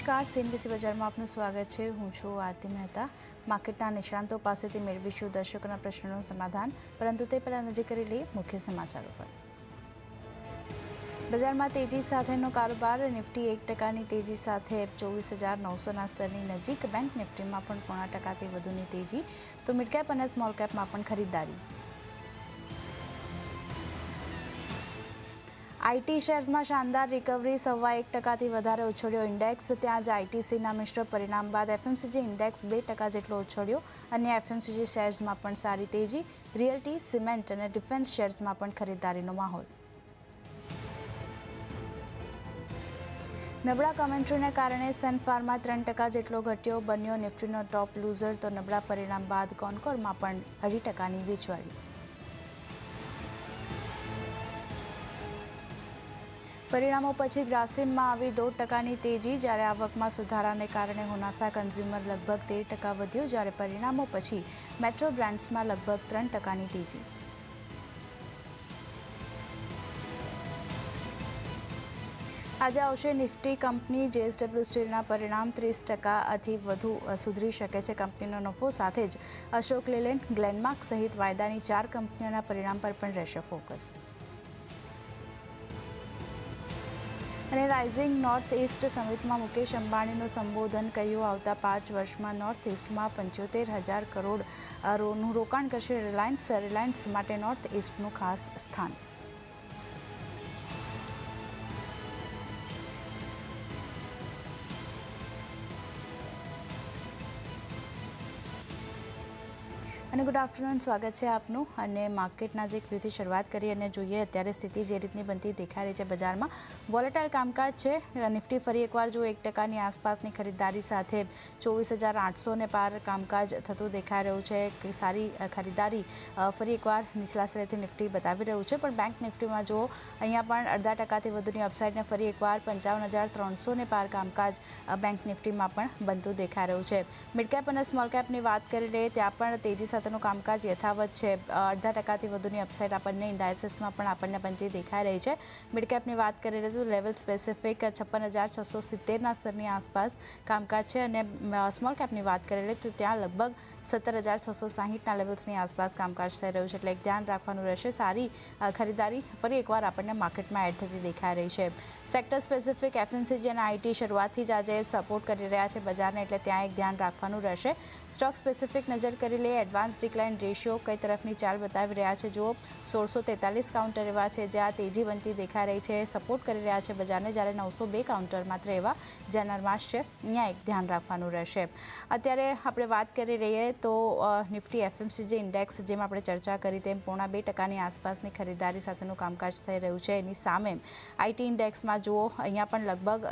નમસ્કાર સીએનબીસી બજારમાં આપનું સ્વાગત છે. હું છું આરતી મહેતા. માર્કેટના નિષ્ણાંતો પાસેથી મેળવીશું દર્શકોના પ્રશ્નોનું સમાધાન. પરંતુ તે પહેલાં નજીક કરી લઈએ મુખ્ય સમાચારો પર બજારમાં તેજી સાથેનો કારોબાર. નિફ્ટી એક ટકાની તેજી સાથે ચોવીસ હજાર નવસોના સ્તરની નજીક. બેંક નિફ્ટીમાં પણ પોણા ટકાથી વધુની તેજી. તો મિડકેપ અને સ્મોલ કેપમાં પણ ખરીદદારી. આઈટી શેર્સમાં શાનદાર રિકવરી સવા એક ટકાથી વધારે ઉછળ્યો ઇન્ડેક્સ. ત્યાં જ આઈટીસીના મિશ્ર પરિણામ બાદ એફએમસીજી ઇન્ડેક્સ બે ટકા જેટલો ઉછળ્યો અને એફએમસીજી શેર્સમાં પણ સારી તેજી, રિયલ્ટી, સિમેન્ટ અને ડિફેન્સ શેર્સમાં પણ ખરીદદારીનો માહોલ. નબળા કમેન્ટ્રીને કારણે સન ફાર્મા ત્રણ ટકા જેટલો ઘટ્યો. બન્યો નિફ્ટીનો ટોપ લૂઝર તો નબળા પરિણામ બાદ કોન્કોરમાં પણ અઢી ટકાની વેચવાળી પરિણામો પછી ગ્રાસિમમાં આવી દોઢ ટકાની તેજી જ્યારે આવકમાં સુધારાને કારણે હોનાસા કન્ઝ્યુમર લગભગ તેર ટકા વધ્યો, જ્યારે પરિણામો પછી મેટ્રો બ્રાન્ડ્સમાં લગભગ ત્રણ ટકાની તેજી. આજે આવશે નિફ્ટી કંપની જેએસડબલ્યુ સ્ટીલના પરિણામ ત્રીસ ટકાથી વધુ સુધરી શકે છે. કંપનીનો નફો સાથે જ અશોક લેલેન્ડ, ગ્લેનમાર્ક સહિત વાયદાની ચાર કંપનીઓના પરિણામ પર પણ રહેશે ફોકસ. અને રાઇઝિંગ નોર્થ ઇસ્ટ સમિટમાં મુકેશ અંબાણીનું સંબોધન કહ્યું, આવતા પાંચ વર્ષમાં નોર્થ ઇસ્ટમાં પંચોતેર હજાર કરોડનું રોકાણ કરશે રિલાયન્સ રિલાયન્સ માટે નોર્થ ઇસ્ટનું ખાસ સ્થાન. અને ગુડ આફ્ટરનૂન સ્વાગત છે આપનું. અને માર્કેટના જે ક્યુથી શરૂઆત કરી અને જોઈએ અત્યારે સ્થિતિ જે રીતની બનતી દેખાઈ રહી છે બજારમાં. વોલેટાઇલ કામકાજ છે. નિફ્ટી ફરી એકવાર જો એક ટકાની આસપાસની ખરીદદારી સાથે ચોવીસ હજાર આઠસોને પાર કામકાજ થતું દેખાઈ રહ્યું છે. કે સારી ખરીદારી ફરી એકવાર નીચલા સ્તરેથી નિફ્ટી બતાવી રહ્યું છે. પણ બેંક નિફ્ટીમાં જો અહીંયા પણ અડધા ટકાથી વધુની અપસાઇડને ફરી એકવાર પંચાવન હજાર ત્રણસોને પાર કામકાજ બેંક નિફ્ટીમાં પણ બનતું દેખાઈ રહ્યું છે. મિડકેપ અને સ્મોલ કેપની વાત કરી લઈએ, ત્યાં પણ તેજી સાથેનું કામકાજ યથાવત છે. અડધા ટકાથી વધુની અપસાઇડ આપણને ઇન્ડાયસિસમાં પણ આપણને બનતી દેખાઈ રહી છે. મિડકેપની વાત કરી રહી તો લેવલ સ્પેસિફિક છપ્પન હજાર છસો સિત્તેરના સ્તરની આસપાસ કામકાજ છે અને સ્મોલ કેપની વાત કરી તો ત્યાં લગભગ સત્તર હજાર છસો સાહીઠના લેવલ્સની આસપાસ કામકાજ થઈ રહ્યું છે. એટલે ધ્યાન રાખવાનું રહેશે, સારી ખરીદારી ફરી એકવાર આપણને માર્કેટમાં એડ થતી દેખાઈ રહી છે. સેક્ટર સ્પેસિફિક એફએમસીજી અને આઈટી શરૂઆતથી જ આજે સપોર્ટ કરી રહ્યા છે બજારને, એટલે ત્યાં એક ધ્યાન રાખવાનું રહેશે. સ્ટોક સ્પેસિફિક નજર કરી લઈએ એડવાન્સ ડિક્લાઇન રેશિયો કઈ તરફની ચાલ બતાવી રહ્યા છે? જો સોળસો તેતાલીસ કાઉન્ટર એવા છે જ્યાં તેજી બનતી દેખાઈ રહી છે. સપોર્ટ કરી રહ્યા છે બજારને જ્યારે નવસો બે કાઉન્ટર માત્ર એવા જ્યાં નરમાશ છે અહીંયા એક ધ્યાન રાખવાનું રહેશે. અત્યારે આપણે વાત કરી રહીએ તો નિફ્ટી એફએમસીજી ઇન્ડેક્સ જેમ આપણે ચર્ચા કરી તેમ પોણા બે ટકાની આસપાસની ખરીદારી સાથેનું કામકાજ થઈ રહ્યું છે. એની સામે આઈટી ઇન્ડેક્સમાં જુઓ, અહીંયા પણ લગભગ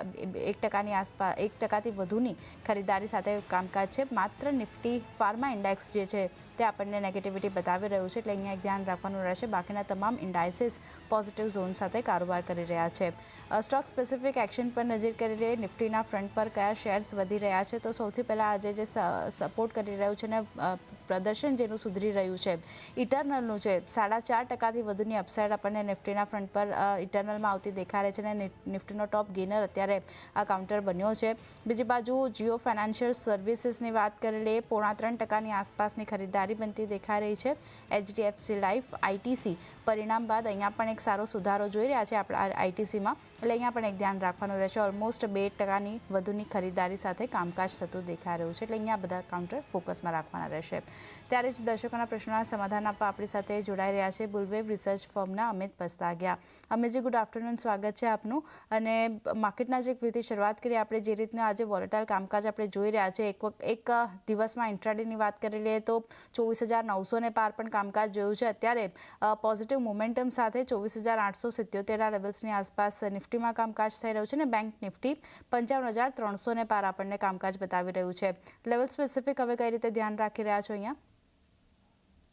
એક ટકાની આસપાસ, એક ટકાથી વધુની ખરીદારી સાથે કામકાજ છે. માત્ર નિફ્ટી ફાર્મા ઇન્ડેક્સ જે છે તે આપણને નેગેટિવિટી બતાવી રહ્યું છે એટલે અહીંયા એક ધ્યાન રાખવાનું રહેશે. બાકીના તમામ ઇન્ડાયસીસ પોઝિટિવ ઝોન સાથે કારોબાર કરી રહ્યા છે. સ્ટોક સ્પેસિફિક એક્શન પર નજર કરી લઈએ. નિફ્ટીના ફ્રન્ટ પર કયા શેર્સ વધી રહ્યા છે? તો સૌથી પહેલાં આજે જે સપોર્ટ કરી રહ્યું છે ને પ્રદર્શન જેનું સુધરી રહ્યું છે. ઇટરનલનું છે. સાડા ચાર ટકાથી વધુની અપસાઇડ આપણને નિફ્ટીના ફ્રન્ટ પર ઇટરનલમાં આવતી દેખાય છે અને નિફ્ટીનો ટોપ ગેનર અત્યારે આ કાઉન્ટર બન્યો છે. બીજી બાજુ જીઓ ફાઇનાન્શિયલ સર્વિસીસની વાત કરી લઈએ, પોણા ત્રણ ટકાની આસપાસની ખરીદારી બનતી દેખાઈ રહી છે. એચડીએફસી લાઈફ આઈટીસી પરિણામ બાદ અહીંયા પણ એક સારો સુધારો જોઈ રહ્યા છે આપણા આઈટીસીમાં એટલે અહીંયા પણ એક ધ્યાન રાખવાનું રહેશે. ઓલમોસ્ટ બે ટકાની વધુની ખરીદારી સાથે કામકાજ થતું દેખાઈ રહ્યું છે. એટલે અહીંયા બધા કાઉન્ટર ફોકસમાં રાખવાના રહેશે. ત્યારે જ દર્શકોના પ્રશ્નોના સમાધાન આપવા આપણી સાથે જોડાઈ રહ્યા છે બુલવેવ રિસર્ચ ફર્મના અમિત પસ્તાગિયા. અમિતજી ગુડ આફ્ટરનૂન સ્વાગત છે આપનું. અને માર્કેટના જે વિધિ શરૂઆત કરી આપણે જે રીતના આજે વોલેટાઇલ કામકાજ આપણે જોઈ રહ્યા છે, એક એક દિવસમાં ઇન્ટ્રાડેની વાત કરી લઈએ તો ચોવીસ હજાર નવસોને પાર પણ કામકાજ જોયું છે. અત્યારે પોઝિટિવ મોમેન્ટમ સાથે ચોવીસ હજાર આઠસો સિત્યોતેરના લેવલ્સની આસપાસ નિફ્ટીમાં કામકાજ થઈ રહ્યું છે અને બેંક નિફ્ટી પંચાવન હજાર ત્રણસોને પાર આપણને કામકાજ બતાવી રહ્યું છે. લેવલ સ્પેસિફિક હવે કઈ રીતે ધ્યાન રાખી રહ્યા છો અહીંયા?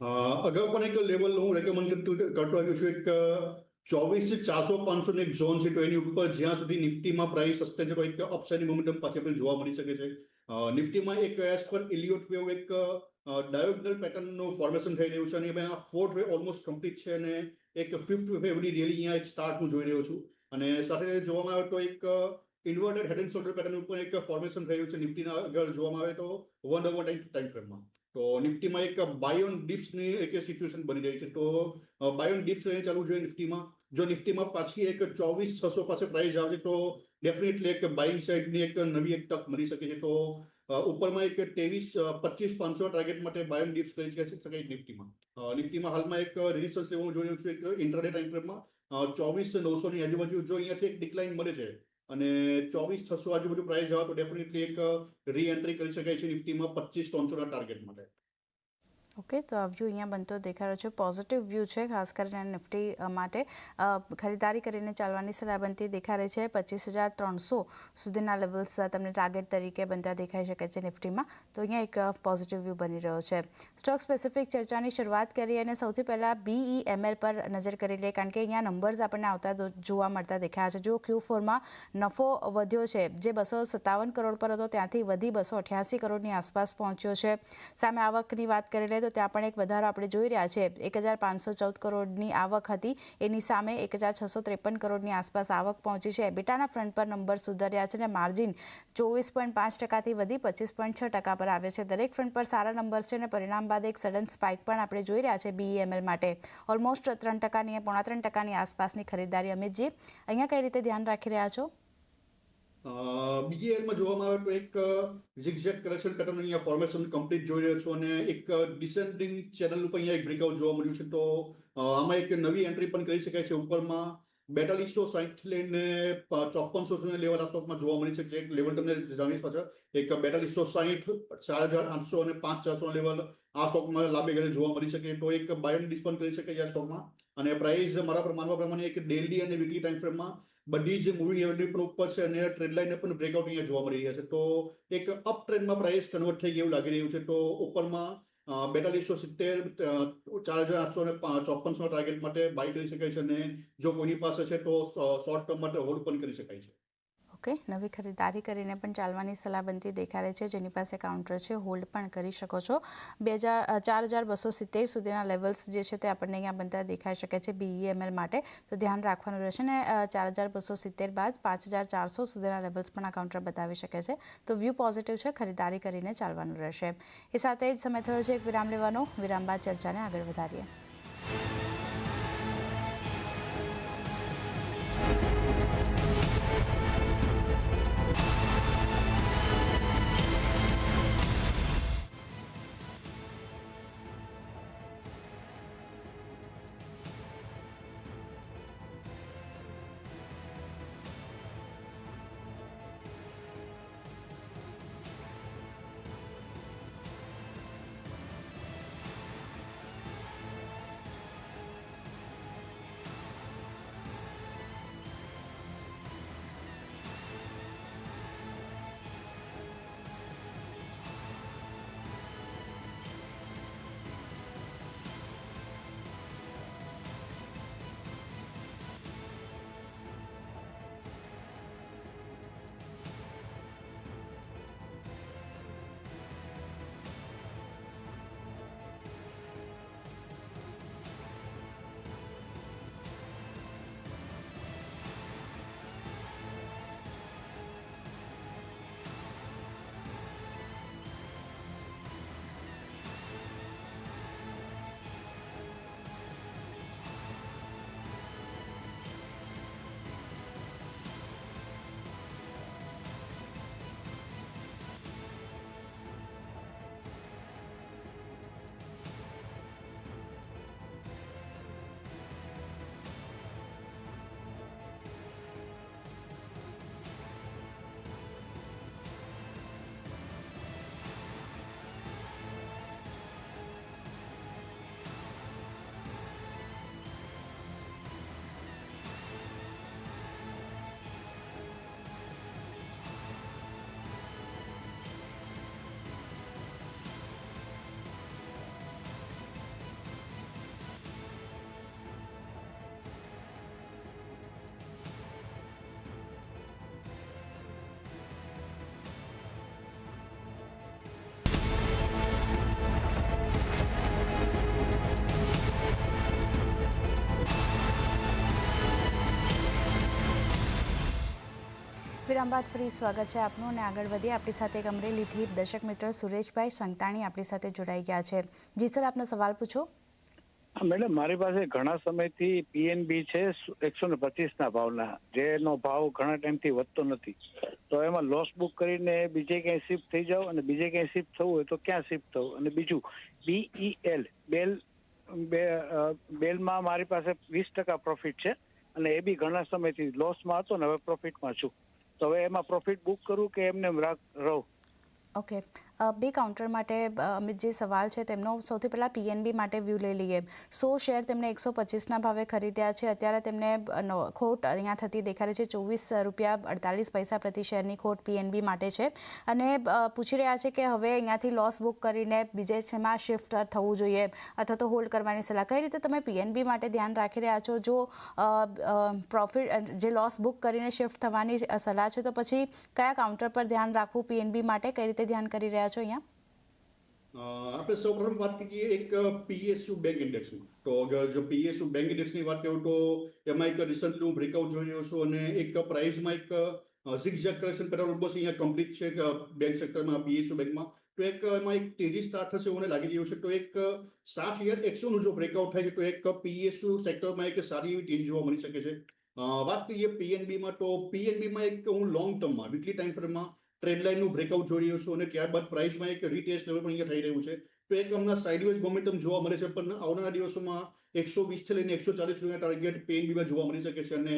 અગાઉ પણ એક લેવલ હું રેકમેન્ડ કરતો આવ્યો છું એક ચોવીસ ચારસો પાંચસો એક ઝોન છે, તો એની ઉપર જ્યાં સુધી નિફ્ટીમાં પ્રાઇસ સસ્તે છે, તો એક અપસાઇડ મોમેન્ટમ પાછી આપણે જોવા મળી શકે છે. નિફ્ટીમાં એક એસ પર ઇલિયોટ વેવ એક ડાયોગનલ પેટર્નનું ફોર્મેશન થઈ રહ્યું છે, અને એમાં ફોર્થ વે ઓલમોસ્ટ કમ્પ્લીટ છે, અને એક ફિફ્થ વેવની રેલી અહીંયા એક સ્ટાર્ટ હું જોઈ રહ્યો છું. અને સાથે જોવામાં આવે તો એક inverted head and shoulder pattern ઉપર એક ફોર્મેશન થયું છે, નિફ્ટીના અગર જોવામાં આવે તો વન ઓવર ટાઈમ ટાઈમ ફ્રેમમાં તો નિફ્ટીમાં એક બાયોન ડિપ્સની એક સિચ્યુએશન બની રહી છે. તો બાયોન ડિપ્સ ચાલવું ચાલુ જોઈએ નિફ્ટીમાં. જો નિફ્ટીમાં પાછી એક ચોવીસ છસો પાસે પ્રાઇસ આવે તો ડેફિનેટલી એક બાઇંગ સાઇડની એક નવી એક તક મળી શકે છે. તો ઉપરમાં એક ત્રેવીસ, પચીસ, પાંચસો ટાર્ગેટ માટે બાયોન ડિપ્સ કરી શકાય નિફ્ટીમાં. નિફ્ટીમાં હાલમાં એક રેઝિસ્ટન્સ લેવાનું જોઈ રહ્યું છું એક ઇન્ટરનેટ ટાઈમ ફ્રેમમાં ચોવીસ નવસોની આજુબાજુ જો અહીંયાથી એક ડિક્લાઇન મળે છે અને ચોવીસ છસો આજુબાજુ પ્રાઇસ જવા તો ડેફિનેટલી એક રી એન્ટ્રી કરી શકાય છે નિફ્ટીમાં પચીસ ત્રણસોના ટાર્ગેટ માટે. ઓકે તો આ વ્યૂ અહીંયા બનતો દેખાઈ રહ્યો છે. પોઝિટિવ વ્યૂ છે, ખાસ કરીને નિફ્ટી માટે. ખરીદારી કરીને ચાલવાની સલાહ બનતી દેખાઈ રહી છે. પચીસ હજાર ત્રણસો સુધીના લેવલ્સ તમને ટાર્ગેટ તરીકે બનતા દેખાઈ શકે છે નિફ્ટીમાં તો અહીંયા એક પોઝિટિવ વ્યૂ બની રહ્યો છે. સ્ટોક સ્પેસિફિક ચર્ચાની શરૂઆત કરીએ અને સૌથી પહેલાં બીઈએમએલ પર નજર કરી લઈએ, કારણ કે અહીંયા નંબર્સ આપણને આવતા જોવા મળતા દેખાયા છે. જો ક્યુ ફોરમાં નફો વધ્યો છે. જે બસો સત્તાવન કરોડ પર હતો, ત્યાંથી વધી બસો અઠ્યાસી કરોડની આસપાસ પહોંચ્યો છે. સામે આવકની વાત કરી લઈએ તો ત્યાં પણ એક વધારો આપણે જોઈ રહ્યા છે. એક હજાર પાંચસો ચૌદ કરોડની આવક હતી. એની સામે એક હજાર છસો ત્રેપન કરોડની આસપાસ આવક પહોંચી છે. બેટાના ફ્રન્ટ પર નંબર સુધર્યા છે અને માર્જિન ચોવીસ પોઈન્ટ પાંચ ટકાથી વધી પચીસ પોઈન્ટ છ ટકા પર આવે છે. દરેક ફ્રન્ટ પર સારા નંબર છે અને પરિણામ બાદ એક સડન સ્પાઇક પણ આપણે જોઈ રહ્યા છે બીઈએમએલ માટે. ઓલમોસ્ટ ત્રણ ટકાની પોણા ત્રણ ટકાની આસપાસની ખરીદારી અમિતજી, અહીંયા કઈ રીતે ધ્યાન રાખી રહ્યા છો? બીજીએલમાં જોવામાં આવે તો એક ઝિગઝેગ કરેક્શન પેટર્ન અહીંયા ફોર્મેશન કમ્પ્લીટ જોઈ રહ્યો છું અને એક ડિસેન્ડિંગ ચેનલ ઉપર અહીંયા એક બ્રેકઆઉટ જોવા મળ્યું છે. તો આમાં એક નવી એન્ટ્રી પણ કરી શકાય છે ઉપરમાં. બેતાલીસો સાઠ લઈને ચોપનસો સુધી લેવલ આ સ્ટોકમાં જોવા મળી છે. એક લેવલ તમને જાણીશ પાછળ. એક બેતાલીસો સાહીઠ, ચાર હજાર આઠસો અને પાંચ ચારસો લેવલ આ સ્ટોકમાં લાંબે ગાળે જોવા મળી શકે. તો એક બાયોન ડિસ્પન કરી શકે છે આ સ્ટોકમાં અને પ્રાઇસ મારા પ્રમાણમાં પ્રમાણે એક ડેલી અને વીકલી ટાઈમ ફ્રેમમાં બધી જ મૂવિંગ એવરેજ પણ ઉપર છે અને ટ્રેડ લાઇનને પણ બ્રેકઆઉટ અહીંયા જોવા મળી રહ્યા છે. તો એક અપ ટ્રેન્ડમાં પ્રાઇસ કન્વર્ટ થઈ ગયું લાગી રહ્યું છે. તો ઉપરમાં બેતાલીસો સિત્તેર ચાર હજાર આઠસો ને ચોપનસો ટાર્ગેટ માટે બાય કરી શકાય છે અને જો કોઈની પાસે છે તો શોર્ટ ટર્મ માટે હોલ્ડ પણ કરી શકાય છે. ઓકે, નવી ખરીદારી કરીને પણ ચાલવાની સલાહબંધી દેખાડે છે. જેની પાસે કાઉન્ટર છે, હોલ્ડ પણ કરી શકો છો. બે હજાર ચાર હજાર બસો સિત્તેર સુધીના લેવલ્સ જે છે તે આપણને અહીંયા બનતા દેખાઈ શકે છે બીઈએમએલ માટે. તો ધ્યાન રાખવાનું રહેશે ને ચાર હજાર બસો સિત્તેર બાદ પાંચ હજાર ચારસો સુધીના લેવલ્સ પણ આ કાઉન્ટર બતાવી શકે છે. તો વ્યૂ પોઝિટિવ છે ખરીદારી કરીને ચાલવાનું રહેશે. એ સાથે જ સમય થયો છે. એક વિરામ લેવાનો. વિરામ બાદ ચર્ચાને આગળ વધારીએ. વિરામ બાદ ફરી સ્વાગત છે આપનું અને આગળ વધીએ. આપણી સાથે એક અમરેલીથી દર્શક મિત્ર સુરેશભાઈ સંતાણી આપણી સાથે જોડાઈ ગયા છે. જી સર આપનો સવાલ પૂછો. મેડમ મારી પાસે ઘણા સમયથી પીએનબી છે એકસો ને પચીસ ના ભાવના. જેનો ભાવ ઘણા ટાઈમથી વધતો નથી. તો એમાં લોસ બુક કરીને બીજે ક્યાંય શિફ્ટ થઈ જાવ અને બીજે ક્યાંય શિફ્ટ થવું હોય તો ક્યાં શિફ્ટ થવું? અને બીજું બીઈએલ બેલ બે અ, બેલમાં મારી પાસે વીસ ટકા પ્રોફિટ છે અને એ બી ઘણા સમયથી લોસમાં હતો ને હવે પ્રોફિટમાં છું. તો હવે એમાં પ્રોફિટ બુક કરું કે એમને રહું? ઓકે બે કાઉન્ટર માટે અમે જે સવાલ છે તેમનો સૌથી પહેલાં પીએનબી માટે વ્યૂ લઈ લઈએ. સો શેર તેમણે એકસો પચીસના ભાવે ખરીદ્યા છે. અત્યારે તેમને ખોટ અહીંયા થતી દેખાડે છે. ચોવીસ રૂપિયા અડતાલીસ પૈસા પ્રતિ શેરની ખોટ પીએનબી માટે છે. અને પૂછી રહ્યા છે કે હવે અહીંયાથી લોસ બુક કરીને બીજે છેમાં શિફ્ટ થવું જોઈએ અથવા તો હોલ્ડ કરવાની સલાહ. કઈ રીતે તમે પીએનબી માટે ધ્યાન રાખી રહ્યા છો? જો પ્રોફિટ જે લોસ બુક કરીને શિફ્ટ થવાની સલાહ છે તો પછી કયા કાઉન્ટર પર ધ્યાન રાખવું પીએનબી માટે? કઈ રીતે ધ્યાન કરી રહ્યા છો અહીંયા? આપણે સૌપ્રથમ વાત કરીએ એક પીએસયુ બેંક ઇન્ડેક્સની. તો જો પીએસયુ બેંક ઇન્ડેક્સની વાત કરું તો એમાં એક રિસન્ટલી હું બ્રેકઆઉટ જોઈ રહ્યો છું અને એક પ્રાઇસમાં એક ઝિગઝેગ કરેક્શન પેટર્ન ઓલમોસ્ટ અહીંયા કમ્પ્લીટ છે બેંક સેક્ટરમાં પીએસયુ બેંકમાં. તો એક એમાં એક તેજી સ્ટાર્ટ થશે મને લાગી રહ્યું છે. તો એક સાત હજાર એકસોનું જો બ્રેકઆઉટ થાય છે, તો એક પીએસયુ સેક્ટરમાં એક સારી એવી તેજી જોવા મળી શકે છે. વાત કરીએ પીએનબીમાં તો પીએનબીમાં એક હું લોંગ ટર્મમાં વીકલી ટાઈમ ફ્રેમમાં ટ્રેડ લાઇનનું બ્રેકઆઉટ જોઈ રહ્યો છું અને ત્યારબાદ પ્રાઇસમાં એક રીટેસ્ટ લેવલ પણ અહીંયા થઈ રહ્યું છે. તો એક હમણાં સાઇડવેઝ મોમેન્ટમ જોવા મળે છે, પણ આવનારા દિવસોમાં એકસો વીસથી લઈને એકસો ચાલીસ સુધીના ટાર્ગેટ પીએનબીમાં જોવા મળી શકે છે અને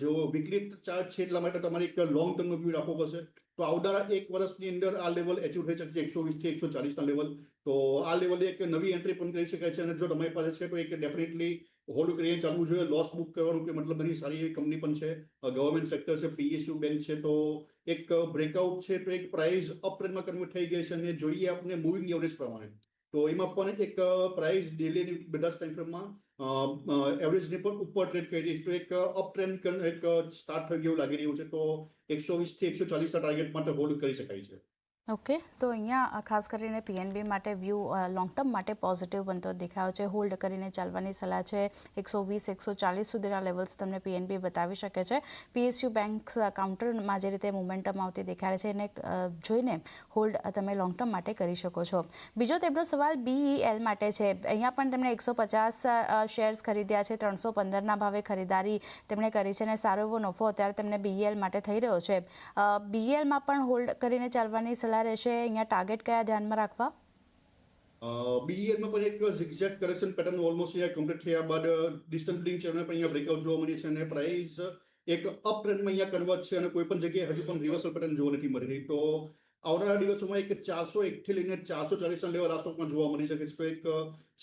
જો વીકલી ચાર્જ છે એટલા માટે તમારે એક લોંગ ટર્મનો વ્યૂ રાખવો પડશે. તો આવનારા એક વર્ષની અંદર આ લેવલ એચીવ થઈ શકશે એકસો વીસથી એકસો ચાલીસના લેવલ તો આ લેવલે એક નવી એન્ટ્રી પણ કરી શકાય છે અને જો તમારી પાસે છે તો એક ડેફિનેટલી હોલ્ડ કરીને ચાલવું જોઈએ લોસ બુક કરવાનું કે મતલબ એની સારી એવી કંપની પણ છે ગવર્મેન્ટ સેક્ટર છે પીએસયુ બેંક છે, તો એક બ્રેકઆઉટ છે, તો એક પ્રાઇસ અપ ટ્રેન્ડમાં કન્વર્ટ થઈ ગઈ છે અને જોઈએ આપણે મૂવિંગ એવરેજ પ્રમાણે. તો એમાં પણ એક પ્રાઇસ ડેલીની બધા ટાઈમ ફ્રેમમાં એવરેજની પણ ઉપર ટ્રેડ કરી રહી છે. તો એક અપ ટ્રેન્ડ એક સ્ટાર્ટ થઈ ગયું લાગી રહ્યું છે. તો એકસો વીસથી એકસો ચાલીસના ટાર્ગેટ માટે હોલ્ડ કરી શકાય છે. ઓકે તો અહીંયા ખાસ કરીને પીએનબી માટે વ્યૂ લોંગ ટર્મ માટે પોઝિટિવ બનતો દેખાયો છે. હોલ્ડ કરીને ચાલવાની સલાહ છે. એકસો વીસ, એકસો ચાલીસ સુધીના લેવલ્સ તમને પીએનબી બતાવી શકે છે. પીએસયુ બેંક કાઉન્ટરમાં જે રીતે મોમેન્ટમ આવતી દેખાડે છે, એને જોઈને હોલ્ડ તમે લોંગ ટર્મ માટે કરી શકો છો. બીજો તેમનો સવાલ બીઈએલ માટે છે. અહીંયા પણ તેમણે એકસો પચાસ શેર્સ ખરીદ્યા છે. ત્રણસો પંદરના ભાવે ખરીદારી તેમણે કરી છે અને સારો એવો નફો અત્યારે તેમને બીઈએલ માટે થઈ રહ્યો છે. બીઈએલમાં પણ હોલ્ડ કરીને ચાલવાની સલાહ રહેશે, અહીંયા ટાર્ગેટ કયા ધ્યાનમાં રાખવા? બીએમાં પણ એક ઝિગઝેક કરેક્શન પેટર્ન ઓલમોસ્ટ અહીંયા કમ્પ્લીટ થયા બાદ ડિસ્ટન્સ ચેનલ પણ અહીંયા બ્રેકઆઉટ જોવા મળી છે અને પ્રાઇસ એક અપ ટ્રેન્ડમાં અહીંયા કન્વર્ટ છે અને કોઈ પણ જગ્યાએ હજુ પણ રિવર્સલ પેટર્ન જોવા નથી મળી રહી. તો આવનારા દિવસોમાં એક ચારસો એકથી લઈને ચારસો ચાલીસના લેવલ આ સ્ટોકમાં જોવા મળી શકે છે. તો એક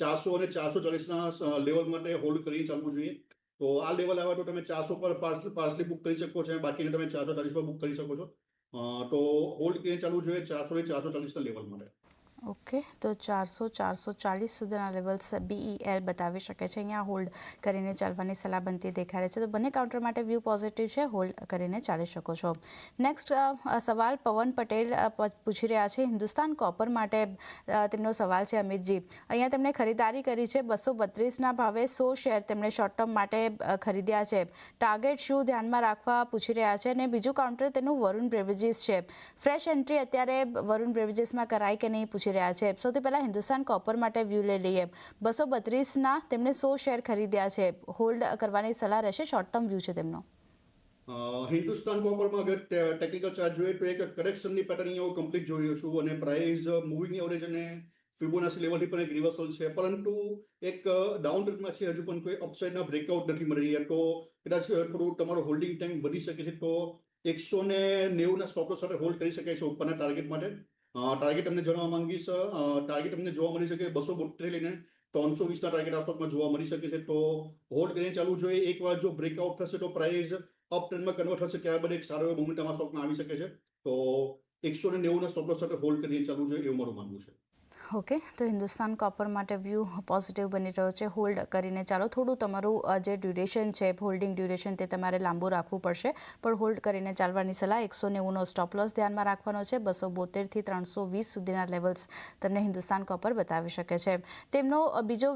ચારસો અને ચારસો ચાલીસના લેવલ માટે હોલ્ડ કરી ચાલવું જોઈએ. તો આ લેવલ આવે તો તમે ચારસો પર પાર્સલી બુક કરી શકો છો બાકીને તમે ચારસો ચાલીસ પર બુક કરી શકો છો. તો હોલ્ડ કરીને ચાલવું જોઈએ? ચારસો ચારસો ચાલીસના લેવલ માટે. ઓકે, તો ચારસો ચારસો ચાલીસ સુધીના લેવલ્સ બીઈએલ બતાવી શકે છે. અહીંયા હોલ્ડ કરીને ચાલવાની સલાહ બનતી દેખાડે છે. તો બંને કાઉન્ટર માટે વ્યૂ પોઝિટિવ છે. હોલ્ડ કરીને ચાલી શકો છો. નેક્સ્ટ સવાલ પવન પટેલ પૂછી રહ્યા છે. હિન્દુસ્તાન કોપર માટે તેમનો સવાલ છે અમિતજી. અહીંયા તેમણે ખરીદારી કરી છે. બસો બત્રીસના ભાવે સો શેર તેમણે શોર્ટ ટર્મ માટે ખરીદ્યા છે. ટાર્ગેટ શું ધ્યાનમાં રાખવા? પૂછી રહ્યા છે. અને બીજું કાઉન્ટર તેનું વરુણ બ્રેવેજીસ છે. ફ્રેશ એન્ટ્રી અત્યારે વરુણ બ્રેવેજીસમાં કરાય કે નહીં? પૂછી રહ્યા છે. સૌથી પહેલાં હિન્દુસ્તાન કોપર માટે વ્યૂ લઈ લઈએ. બસો બત્રીસના તેમણે સો શેર ખરીદ્યા છે. હોલ્ડ કરવાની સલાહ રહેશે. શોર્ટ ટર્મ વ્યૂ છે તેમનો. હિન્દુસ્તાન કોપરમાં અગર ટેકનિકલ ચાર્જ જોઈએ તો એક કરેક્શનની પેટર્ન હું કમ્પ્લીટ જોઈ રહ્યો છું અને પ્રાઇસ મૂવિંગ એવરેજ અને ફિબોનાસી લેવલથી પણ એક રિવર્સલ છે. પરંતુ એક ડાઉન ટ્રેન્ડમાં છે. હજુ પણ કોઈ અપસાઇડના બ્રેકઆઉટ નથી મળી રહ્યા. તો કદાચ થોડું તમારો હોલ્ડિંગ ટાઈમ વધી શકે છે. તો એકસો ને નેવુંના સ્ટોપ સાથે હોલ્ડ કરી શકાય છે ઉપરના ટાર્ગેટ માટે. ટાર્ગેટ તમને જણાવવા માંગીશ ટાર્ગેટ તમને જોવા મળી શકે બસો બોતેર લઈને ત્રણસો વીસના ટાર્ગેટ આ સ્ટોકમાં જોવા મળી શકે છે. તો હોલ્ડ કરીને ચાલવું જોઈએ. એકવાર જો બ્રેકઆઉટ થશે તો પ્રાઇસ અપ ટ્રેન્ડમાં કન્વર્ટ થશે, ત્યારબાદ એક સારો એવો મોમેન્ટમ આમાં સ્ટોકમાં આવી શકે છે. તો એકસો ને નેવુંના સ્ટોપ લોસ સાથે હોલ્ડ કરીને ચાલવું જોઈએ એવું મારું માનવું છે. ઓકે, તો હિન્દુસ્તાન કોપર માટે વ્યૂ પોઝિટિવ બની રહ્યો છે. હોલ્ડ કરીને ચાલો, થોડું તમારું જે ડ્યુરેશન છે હોલ્ડિંગ ડ્યુરેશન તે તમારે લાંબુ રાખવું પડશે. પણ હોલ્ડ કરીને ચાલવાની સલાહ એકસો નેવુંનો સ્ટોપ લોસ ધ્યાનમાં રાખવાનો છે. બસો બોતેરથી ત્રણસો વીસ સુધીના લેવલ્સ તમને હિન્દુસ્તાન કોપર બતાવી શકે છે. તેમનો બીજો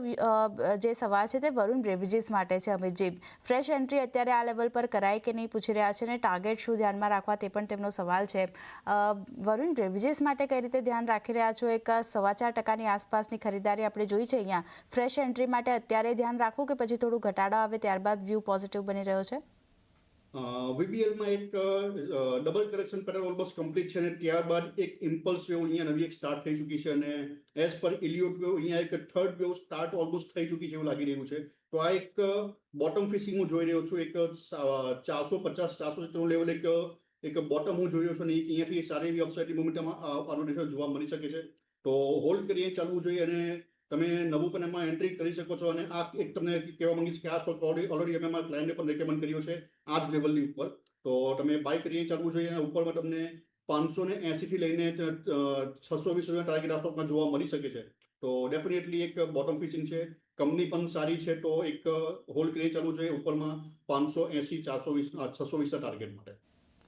જે સવાલ છે તે વરુણ બ્રેવિજીસ માટે છે. અમિતજી ફ્રેશ એન્ટ્રી અત્યારે આ લેવલ પર કરાય કે નહીં પૂછી રહ્યા છે અને ટાર્ગેટ શું ધ્યાનમાં રાખવા તે પણ તેમનો સવાલ છે. વરુણ બ્રેવિજીસ માટે કઈ રીતે ધ્યાન રાખી રહ્યા છો? એક સવાલ સવા ચાર ટકાની આસપાસની ખરીદારી આપણે જોઈ છે અહીંયા. ફ્રેશ એન્ટ્રી માટે અત્યારે ધ્યાન રાખવું કે પછી થોડું ઘટાડો આવે ત્યારબાદ વ્યૂ પોઝિટિવ બની રહ્યો છે? વીબીએલમાં એક double correction pattern almost complete છે અને ત્યારબાદ એક ઇમ્પલ્સ વેવ અહીંયા નવી એક સ્ટાર્ટ થઈ ચૂકી છે અને એઝ પર ઇલિયોટ વેવ અહીંયા એક થર્ડ વેવ સ્ટાર્ટ ઓલમોસ્ટ થઈ ચૂકી છે એવું લાગી રહ્યું છે. તો આ એક બોટમ ફિશિંગ હું જોઈ રહ્યો છું. એક ચારસો પચાસ, ચારસો સિત્તેર લેવલ એક એક બોટમ હું જોઈ રહ્યો છું અને અહીંયાથી સારી એવી અપસાઇડની મોમેન્ટમ આનો જોવા મળી શકે છે. તો હોલ્ડ કરીએ, ચાલવું જોઈએ અને તમે નવું પણ એમાં એન્ટ્રી કરી શકો છો અને આ એક તમને કહેવા માંગીશ કે આ સ્ટોક ઓલરેડી અમે અમારા ક્લાયન્ટને પણ રેકમેન્ડ કર્યો છે આ જ લેવલની ઉપર. તો તમે બાય કરીએ, ચાલવું જોઈએ અને ઉપરમાં તમને પાંચસો ને એંસીથી લઈને છસો વીસ રૂપિયા ટાર્ગેટ આ સ્ટોકમાં જોવા મળી શકે છે. તો ડેફિનેટલી એક બોટમ ફિશિંગ છે. કંપની પણ સારી છે તો એક હોલ્ડ કરીએ, ચાલવું જોઈએ ઉપરમાં પાંચસો એંસી ચારસો વીસ, છસો વીસના ટાર્ગેટ માટે.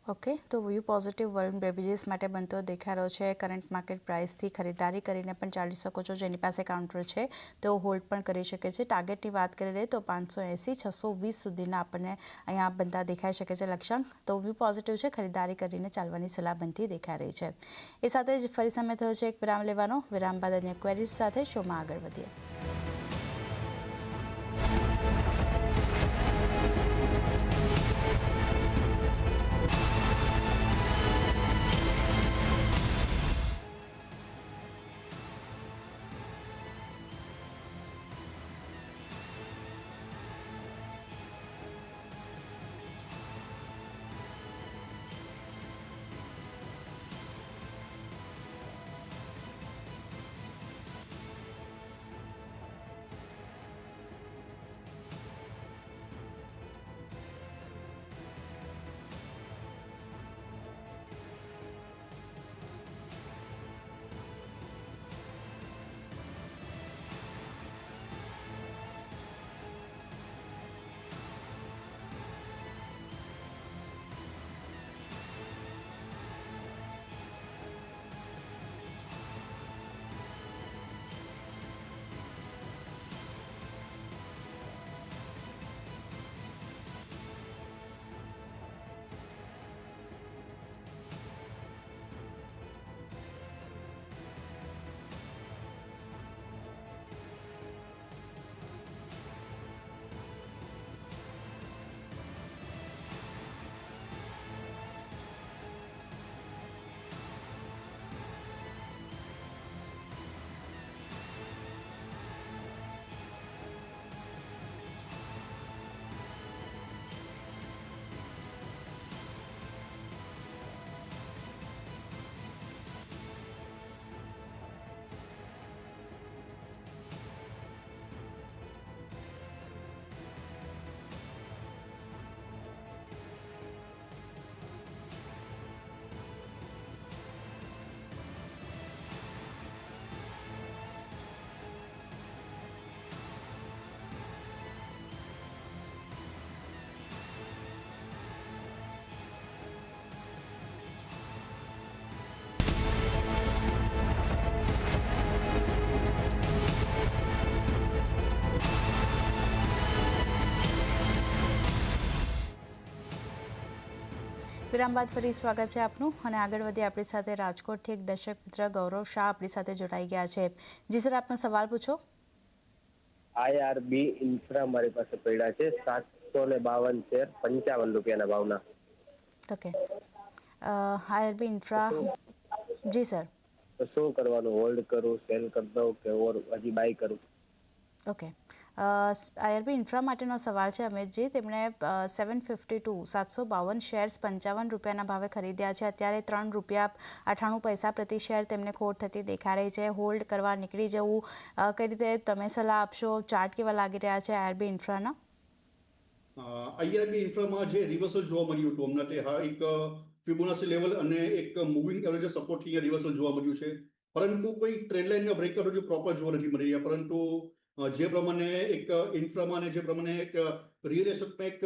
ઓકે તો વ્યૂ પોઝિટિવ વરુણ બેવરેજીસ માટે બનતો રહ્યો છે? કરંટ માર્કેટ પ્રાઇસથી ખરીદારી કરીને પણ ચાલી શકો છો, જેની પાસે કાઉન્ટર છે. તેઓ હોલ્ડ પણ કરી શકે છે. ટાર્ગેટની વાત કરી લઈએ તો પાંચસો એંસી, છસો વીસ સુધીના આપણને અહીંયા બનતા દેખાઈ શકે છે લક્ષ્યાંક. તો વ્યૂ પોઝિટિવ છે? ખરીદારી કરીને ચાલવાની સલાહ બનતી દેખાઈ રહી છે. એ સાથે જ ફરી સમય થયો છે એક વિરામ લેવાનો. વિરામ બાદ અન્ય ક્વેરીઝ સાથે શોમાં આગળ વધીએ. વિરામ બાદ ફરી સ્વાગત છે આપનું અને આગળ વધી આપણી સાથે રાજકોટથી એક દર્શક મિત્ર ગૌરવ શાહ આપણી સાથે જોડાઈ ગયા છે. જી સર આપનો સવાલ પૂછો. આઈઆરબી ઇન્ફ્રા મારી પાસે પડ્યા છે સાતસો ને બાવન શેર પંચાવન રૂપિયાના ભાવના. Okay IRB infra ji sir. શું કરવાનું? હોલ્ડ કરું સેલ કરી દઉં કે ઓર હજી બાય કરું? ઓકે આઈઆરબી ઇન્ફ્રા માટેનો સવાલ છે અમિતજી. તેમણે સેવન ફિફ્ટી ટુ સાતસો બાવન શેર્સ પંચાવન રૂપિયાના ભાવે ખરીદ્યા છે. અત્યારે ત્રણ રૂપિયા અઠાણું પૈસા પ્રતિ શેર તેમને ખોટ થતી દેખાઈ રહી છે. હોલ્ડ કરવા નીકળી જવું કઈ રીતે તમે સલાહ આપશો? ચાર્ટ કેવા લાગી રહ્યા છે આઈઆરબી ઇન્ફ્રાના? આઈઆરબી ઇન્ફ્રામાં જે રિવર્સલ જોવા મળ્યું હતું, હમણાં હા, એક ફિબોનાસી લેવલ અને એક મૂવિંગ એવરેજ સપોર્ટ અહીંયા રિવર્સલ જોવા મળ્યું છે. પરંતુ કોઈ ટ્રેડ લાઇનના બ્રેકર હજુ પ્રોપર જોવા નથી મળી રહ્યા. પરંતુ જે પ્રમાણે એક ઇન્ફ્રામાં અને જે પ્રમાણે એક રિયલ એસ્ટેટમાં એક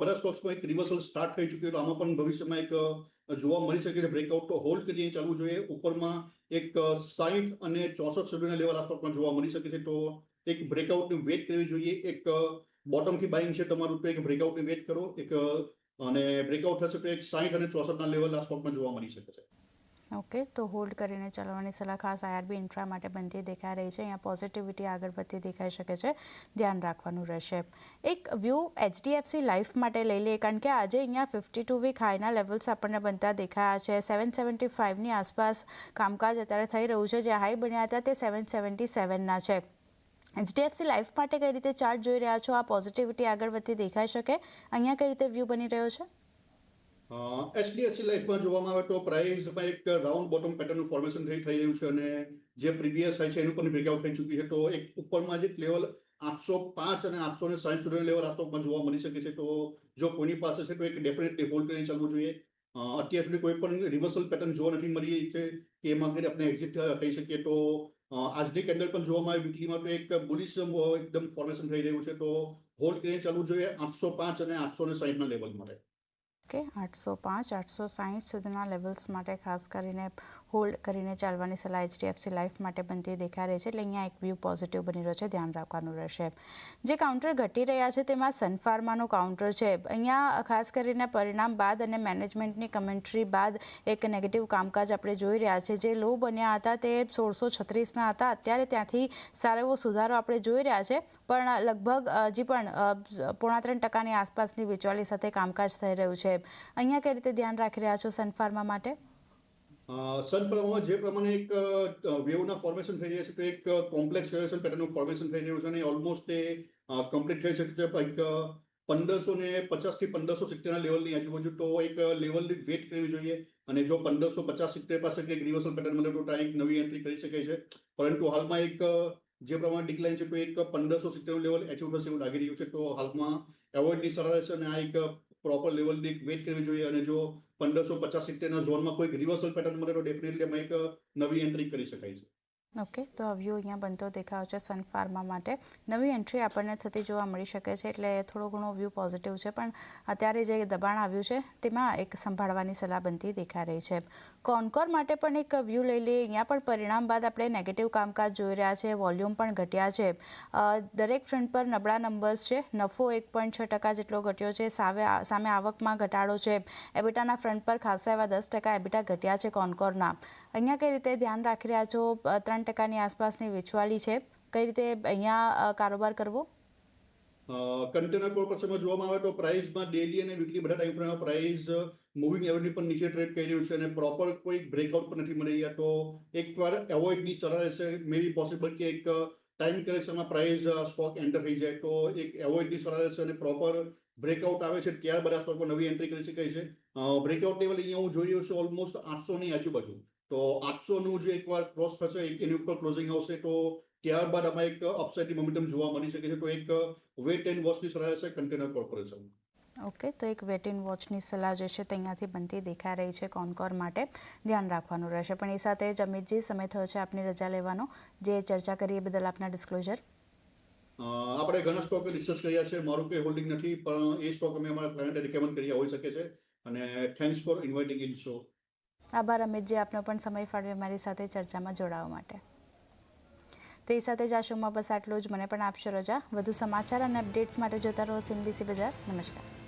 બધા સ્ટોક્સમાં એક રિવર્સલ સ્ટાર્ટ થઈ ચૂક્યું તો આમાં પણ ભવિષ્યમાં એક જોવા મળી શકે છે. બ્રેકઆઉટ તો હોલ્ડ કરીને ચાલવું જોઈએ. ઉપરમાં એક સાઈઠ અને ચોસઠ સુધીના લેવલ આ સ્ટોકમાં જોવા મળી શકે છે. તો એક બ્રેકઆઉટની વેટ કરવી જોઈએ. એક બોટમથી બાઇંગ છે તમારું તો એક બ્રેકઆઉટની વેટ કરો. એક અને બ્રેકઆઉટ થશે તો એક સાઈઠ અને ચોસઠના લેવલ આ સ્ટોકમાં જોવા મળી શકે છે. ઓકે તો હોલ્ડ કરીને ચલાવવાની સલાહ ખાસ આઈઆરબી ઇન્ફ્રા માટે બનતી દેખાઈ રહી છે. અહીંયા પોઝિટિવિટી આગળ વધતી દેખાઈ શકે છે. ધ્યાન રાખવાનું રહેશે. એક વ્યૂ એચડીએફસી લાઈફ માટે લઈ લઈએ, કારણ કે આજે અહીંયા ફિફ્ટી ટુ વીક હાઈના લેવલ્સ આપણને બનતા દેખાયા છે. સેવન સેવન્ટી ફાઇવની આસપાસ કામકાજ અત્યારે થઈ રહ્યું છે. જે હાઈ બન્યા હતા તે સેવન સેવન્ટી સેવનના છે. એચડીએફસી લાઈફ માટે કઈ રીતે ચાર્ટ જોઈ રહ્યા છો? આ પોઝિટિવિટી આગળ વધતી દેખાઈ શકે. અહીંયા કઈ રીતે વ્યૂ બની રહ્યો છે? એચડીએફસી લાઈફમાં જોવામાં આવે તો પ્રાઇસમાં એક રાઉન્ડ બોટમ પેટર્નનું ફોર્મેશન થઈ થઈ રહ્યું છે અને જે પ્રીવિયસ હાઈ છે એનું પણ બ્રેકઆઉટ થઈ ચૂકી છે. તો એક ઉપરમાં જે લેવલ આઠસો પાંચ અને આઠસો ને સાઠ સુધીનો લેવલ આ જોવા મળી શકે છે. તો જો કોઈની પાસે છે તો એક ડેફિનેટલી હોલ્ડ કરીને ચાલવું જોઈએ. અત્યાર સુધી કોઈ પણ રિવર્સલ પેટર્ન જોવા નથી મળી છે કે એમાં કરી આપણે એક્ઝિટ થઈ શકીએ. તો આજની કેન્ડલ પણ જોવામાં આવે વીકલીમાં તો એક બુલિશ એકદમ ફોર્મેશન થઈ રહ્યું છે. તો હોલ્ડ કરીને ચાલવું જોઈએ આઠસો પાંચ અને આઠસો ને સાઠના લેવલ માટે. ઓકે, આઠસો પાંચ, આઠસો સાહીઠ સુધીના લેવલ્સ માટે ખાસ કરીને હોલ્ડ કરીને ચાલવાની સલાહ એચડીએફસી લાઈફ માટે બનતી દેખાઈ રહી છે. એટલે અહીંયા એક વ્યૂ પોઝિટિવ બની રહ્યો છે, ધ્યાન રાખવાનું રહેશે. જે કાઉન્ટર ઘટી રહ્યા છે તેમાં સનફાર્માનું કાઉન્ટર છે. અહીંયા ખાસ કરીને પરિણામ બાદ અને મેનેજમેન્ટની કમેન્ટ્રી બાદ એક નેગેટિવ કામકાજ આપણે જોઈ રહ્યા છે. જે લો બન્યા હતા તે સોળસો છત્રીસના હતા. અત્યારે ત્યાંથી સારો એવો સુધારો આપણે જોઈ રહ્યા છે. પણ લગભગ હજી પણ પોણા ત્રણ ટકાની આસપાસની વેચવાલી સાથે કામકાજ થઈ રહ્યું છે. અહીંયા કઈ રીતે ધ્યાન રાખી રહ્યા છો સનફાર્મા માટે? સનફ્લાવરમાં જે પ્રમાણે એક વેવના ફોર્મેશન થઈ રહ્યા છે, તો એક કોમ્પ્લેક્સ વેરિએશન પેટર્નનું ફોર્મેશન થઈ રહ્યું છે અને ઓલમોસ્ટ એ કમ્પ્લીટ થઈ શકે છે. એક પંદરસો ને પચાસથી પંદરસો સિત્તેરના લેવલની આજુબાજુ તો એક લેવલની વેટ કરવી જોઈએ. અને જો પંદરસો પચાસ સિત્તેર પાસે કંઈક રિવર્સલ પેટર્ન મળે તો એક નવી એન્ટ્રી કરી શકે છે. પરંતુ હાલમાં એક જે પ્રમાણે ડિક્લાઇન છે, તો એક પંદરસો સિત્તેરનું લેવલ એચિવ થશે એવું લાગી રહ્યું છે. તો હાલમાં એવોઇડની સરળ રહેશે અને આ એક પ્રોપર લેવલની એક વેટ કરવી જોઈએ અને જો પંદરસો પચાસ સિત્તેરના ઝોનમાં કોઈક રિવર્સલ પેટર્ન મળે તો ડેફિનેટલી એમાં એક નવી એન્ટ્રી કરી શકાય છે. ઓકે તો આ વ્યૂ અહીંયા બનતો દેખાવ છે સન ફાર્મા માટે. નવી એન્ટ્રી આપણને થતી જોવા મળી શકે છે એટલે થોડો ઘણો વ્યૂ પોઝિટિવ છે પણ અત્યારે જે દબાણ આવ્યું છે તેમાં એક સંભાળવાની સલાહ બનતી દેખાઈ રહી છે. કોન્કોર માટે પણ એક વ્યૂ લઈ લઈએ. અહીંયા પણ પરિણામ બાદ આપણે નેગેટિવ કામકાજ જોઈ રહ્યા છે વોલ્યુમ પણ ઘટ્યા છે. દરેક ફ્રન્ટ પર નબળા નંબર્સ છે નફો એક પોઈન્ટ છ ટકા જેટલો ઘટ્યો છે સામે સામે આવકમાં ઘટાડો છે. એબિટાના ફ્રન્ટ પર ખાસા એવા દસ ટકા એબિટા ઘટ્યા છે કોન્કોરના અહીંયા કઈ રીતે ધ્યાન રાખી રહ્યા છો? અ, ટકાની આસપાસની વેચવાલી છે. કઈ રીતે અહીંયા કારોબાર કરવો? કન્ટેનર કોર્પોરેશનમાં જોવામાં આવે તો પ્રાઇસમાં ડેલી અને વીકલી બધા ટાઈમ ફ્રેમમાં પ્રાઇસ મૂવિંગ એવરેજ પણ નીચે ટ્રેડ કરી રહ્યું છે અને પ્રોપર કોઈ બ્રેકઆઉટ પણ નથી મળી રહ્યા. તો એકવાર એવોઇડની સરળ રહેશે. મે બી પોસિબલ કે એક ટાઈમ કરેક્શનમાં પ્રાઇસ સ્ટોક એન્ટર થઈ જાય. તો એક એવોઇડની સરળ રહેશે અને પ્રોપર બ્રેકઆઉટ આવે છે. ત્યાર બધા સ્ટોકમાં નવી એન્ટ્રી કરી શકાય છે. બ્રેકઆઉટ લેવલ અહીંયા હું જોઈ રહ્યો છું ઓલમોસ્ટ આઠસોની આજુબાજુ. તો આઠસોનું જે એકવાર ક્રોસ થશે એની ઉપર ક્લોઝિંગ આવશે તો ત્યારબાદ આમાં એક અપસાઇડની મોમેન્ટમ જોવા મળી શકે છે. તો એક વેટ એન્ડ વોચની સલાહ હશે કન્ટેનર કોર્પોરેશન ઓકે તો એક વેટ ઇન વોચની સલાહ જે છે તે અહીંયાથી બનતી દેખાઈ રહી છે કોનકોર માટે. ધ્યાન રાખવાનું રહેશે. પણ એ સાથે જ અમિતજી સમય થયો છે આપની રજા લેવાનો. જે ચર્ચા કરી એ બદલ આપના ડિસ્ક્લોઝર આપણે ઘણા સ્ટોક રિસર્ચ કર્યા છે. મારું કંઈ હોલ્ડિંગ નથી પણ એ સ્ટોક અમે અમારા ક્લાયન્ટે રિકમેન્ડ કર્યા હોઈ શકે છે. અને thanks for inviting in show આભાર અમિતજી આપનો પણ સમય ફાળવ્યો મારી સાથે ચર્ચામાં જોડાવા માટે. તે સાથે જ આ શોમાં બસ આટલું જ. મને પણ આપશો રજા. વધુ સમાચાર અને અપડેટ્સ માટે જોતા રહો સીનબીસી બજાર. નમસ્કાર.